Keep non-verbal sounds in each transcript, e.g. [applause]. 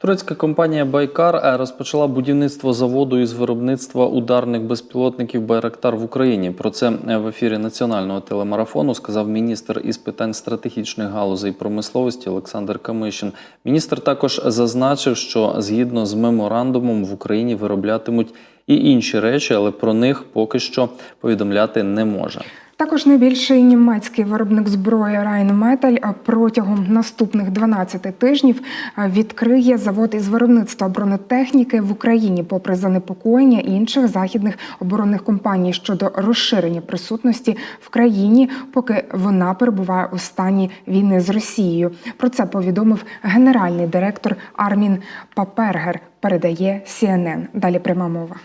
Турецька компанія Байкар е, розпочала будівництво заводу із виробництва ударних безпілотників Байрактар в Україні. Про це е, в ефірі національного телемарафону сказав міністр із питань стратегічних галузей промисловості Олександр Камишин. Міністр також зазначив, що згідно з меморандумом в Україні вироблятимуть і інші речі, але про них поки що повідомляти не може. Також найбільший німецький виробник зброї Rheinmetall протягом наступних 12 тижнів е, відкриє завод із виробництва бронетехніки в Україні, попри занепокоєння інших західних оборонних компаній щодо розширення присутності в країні, поки вона перебуває у стані війни з Росією. Про це повідомив генеральний директор Армін Папергер. Передає CNN. Далі пряма мова.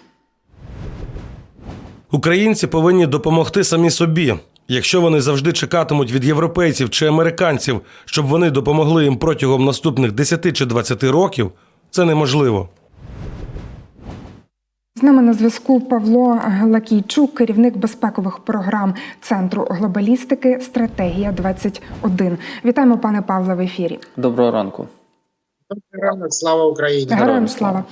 Українці повинні допомогти самі собі. Якщо вони завжди чекатимуть від європейців чи американців, щоб вони допомогли їм протягом наступних 10 чи 20 років, це неможливо. З нами на зв'язку Павло Лакійчук, керівник безпекових програм Центру глобалістики Стратегія 21 Вітаємо, пане Павле, в ефірі. Доброго ранку. Слава Україні! Героям слава.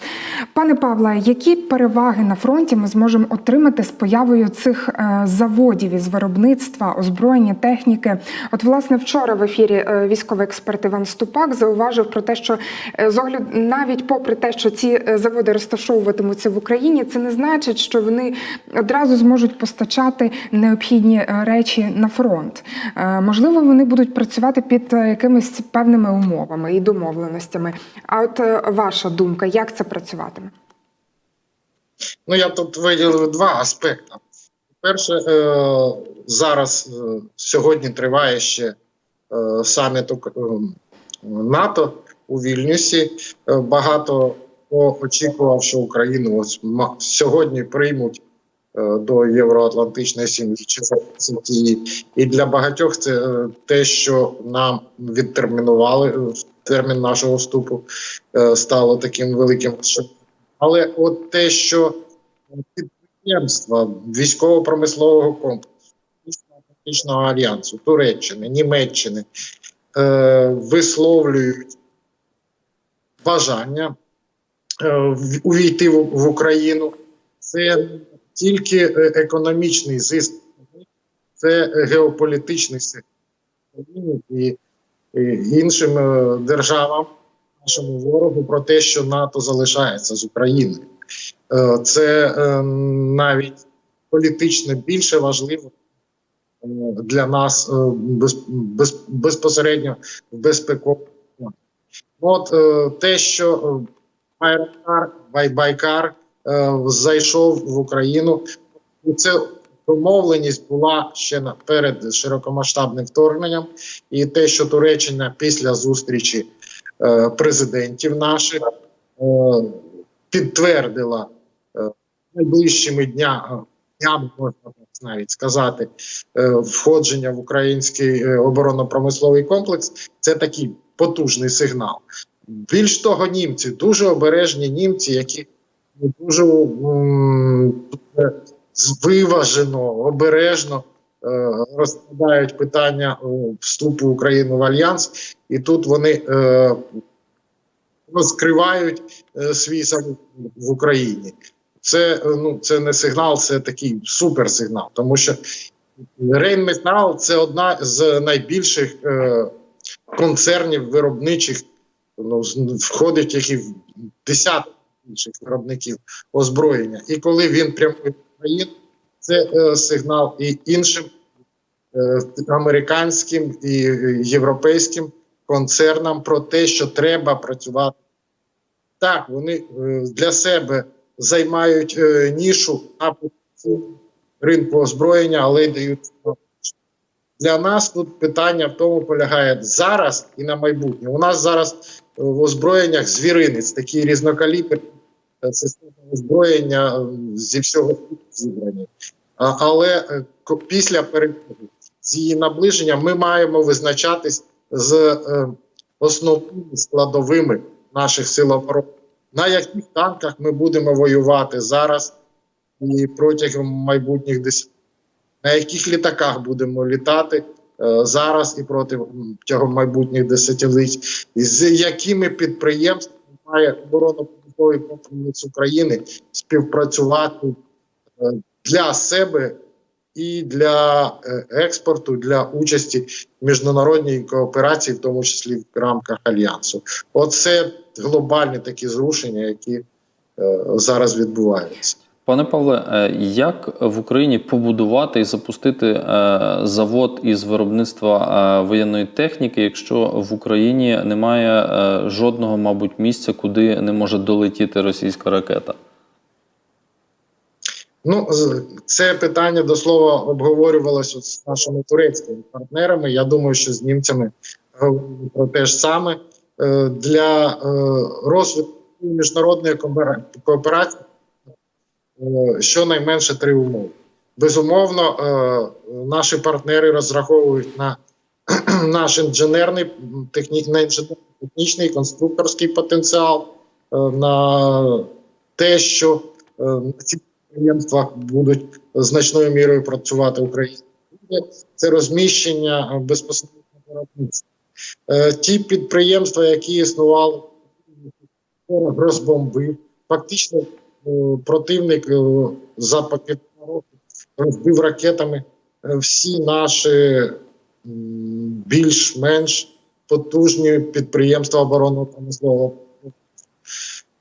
Пане Павле, які переваги на фронті ми зможемо отримати з появою цих е, заводів із виробництва, озброєння, техніки? От, власне, вчора в ефірі е, військовий експерт Іван Ступак зауважив про те, що е, з огляду навіть попри те, що ці заводи розташовуватимуться в Україні, це не значить, що вони одразу зможуть постачати необхідні речі на фронт. Можливо, вони будуть працювати під якимись певними умовами і домовленостями. А от е, ваша думка, як це працюватиме? Ну я тут виділив два аспекти. Перше, е, зараз е, сьогодні триває ще саміт НАТО у Вільнюсі. Багато хто очікував, що Україну ось сьогодні приймуть до Євроатлантичної сім'ї. І для багатьох це те, що нам відтермінували в термін нашого вступу, е, стало таким великим. Але от те, що підприємства військово-промислового комплексу, Північно-Атлантичного альянсу, Туреччини, Німеччини е, висловлюють бажання е, увійти в, в Україну, це тільки економічний зиск, це геополітичний і, і іншим е, державам, нашому ворогу про те, що НАТО залишається з Україною. Е, Це е, навіть політично більше важливо е, для нас е, без, без, безпосередньо в безпековому. От е, те, що е, Байкар е, зайшов в Україну, це домовленість була ще перед широкомасштабним вторгненням, і те, що Туреччина після зустрічі е, президентів наших е, підтвердила е, найближчими дня, днями, можна навіть сказати, е, входження в український е, оборонно-промисловий комплекс, це такий потужний сигнал. Більш того, німці дуже обережні німці, які дуже м, виважено, обережно е, розглядають питання вступу України в альянс, і тут вони е, розкривають е, свій завод в Україні. Це, ну, це не сигнал, це такий суперсигнал, тому що Рейнметал це одна з найбільших е, концернів виробничих, ну, входить які в десяток інших виробників озброєння. І коли він прямує в Україну, це е, сигнал і іншим е, американським і європейським концернам про те, що треба працювати. Так, вони е, для себе займають нішу на ринку озброєння, але й дають. Для нас тут питання в тому полягає зараз і на майбутнє. У нас зараз в озброєннях звіринець, такі різнокаліберні е, системи озброєння е, зі всього зібрані. Але е, після перемоги з її наближенням ми маємо визначатись з е, основними складовими наших сил оборони. На яких танках ми будемо воювати зараз і протягом майбутніх десять на яких літаках будемо літати е, зараз і протягом майбутніх десятиліть, з якими підприємствами має оборонно-побутовий комплекс України співпрацювати е, для себе і для е, експорту, для участі в міжнародній кооперації, в тому числі в рамках альянсу. Оце глобальні такі зрушення, які е, зараз відбуваються. Пане Павле, е, як в Україні побудувати і запустити е, завод із виробництва е, воєнної техніки, якщо в Україні немає жодного, мабуть, місця, куди не може долетіти російська ракета? Ну, це питання до слова обговорювалося з нашими турецькими партнерами. Я думаю, що з німцями говорили про те ж саме для розвитку міжнародної кооперації. Е, Щонайменше три умови. Безумовно, е, наші партнери розраховують на [clears throat] наш інженерний техні- на інженерно-технічний конструкторський потенціал, е, на те, що на ці підприємствах будуть значною мірою працювати українські. Це розміщення безпосередньо виробництва. Ті підприємства, які існували, розбомбив. Фактично, противник е, за по 15 років розбив ракетами е, всі наші більш-менш потужні підприємства оборонного промислового.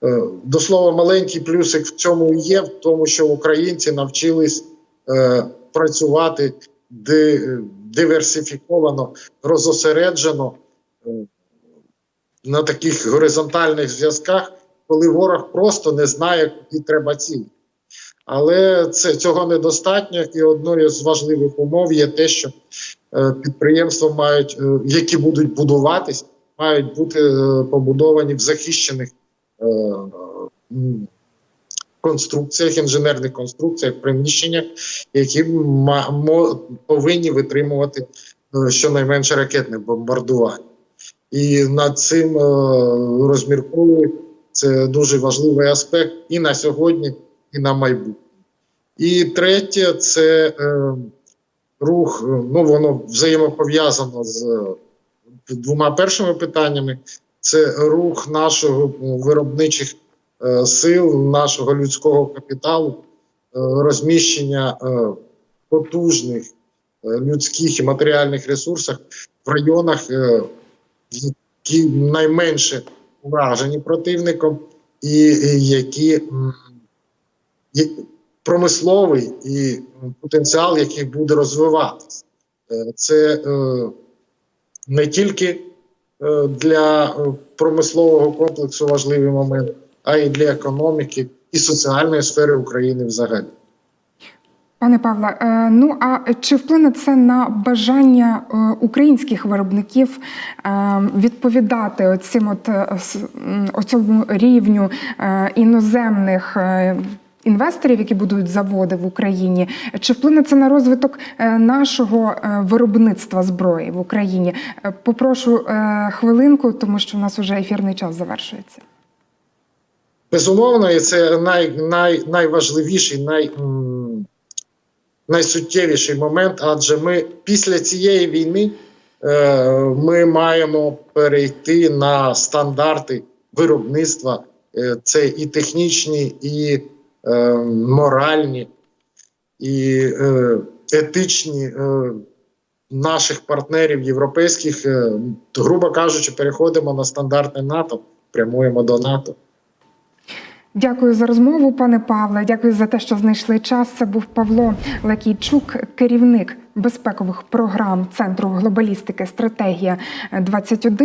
Е, До слова, маленький плюсик в цьому є, в тому, що українці навчились е, працювати ди- диверсифіковано, розосереджено е, на таких горизонтальних зв'язках, коли ворог просто не знає, куди треба цілити. Але це цього недостатньо, і одною з важливих умов є те, що е, підприємства мають, е, які будуть будуватись, мають бути е, побудовані в захищених конструкціях, інженерних конструкціях, приміщеннях, які повинні витримувати щонайменше ракетне бомбардування. І над цим е, розмірковують. Це дуже важливий аспект і на сьогодні, і на майбутнє. І третє це е, рух, е, ну воно взаємопов'язано з е, двома першими питаннями. Це рух нашого виробничих е, сил, нашого людського капіталу, е, розміщення е, потужних е, людських і матеріальних ресурсах в районах, е, які найменше уражені противником, і, які промисловий і потенціал, який буде розвиватися. Е, Це е, не тільки е, для промислового комплексу важливий момент, а й для економіки і соціальної сфери України взагалі. Пане Павле, е, ну а чи вплине це на бажання е, українських виробників е, відповідати оцим от оцьому рівню іноземних? Інвесторів, які будують заводи в Україні, чи вплине це на розвиток нашого виробництва зброї в Україні? Попрошу хвилинку, тому що у нас вже ефірний час завершується. Безумовно, і це най, най, найважливіший, най, найсуттєвіший момент, адже ми після цієї війни е, ми маємо перейти на стандарти виробництва. Е, це і технічні, і е, моральні, і е, етичні е, наших партнерів європейських. Е, грубо кажучи, переходимо на стандарти НАТО, прямуємо до НАТО. Дякую за розмову, пане Павле. Дякую за те, що знайшли час. Це був Павло Лакійчук, керівник безпекових програм Центру глобалістики Стратегія 21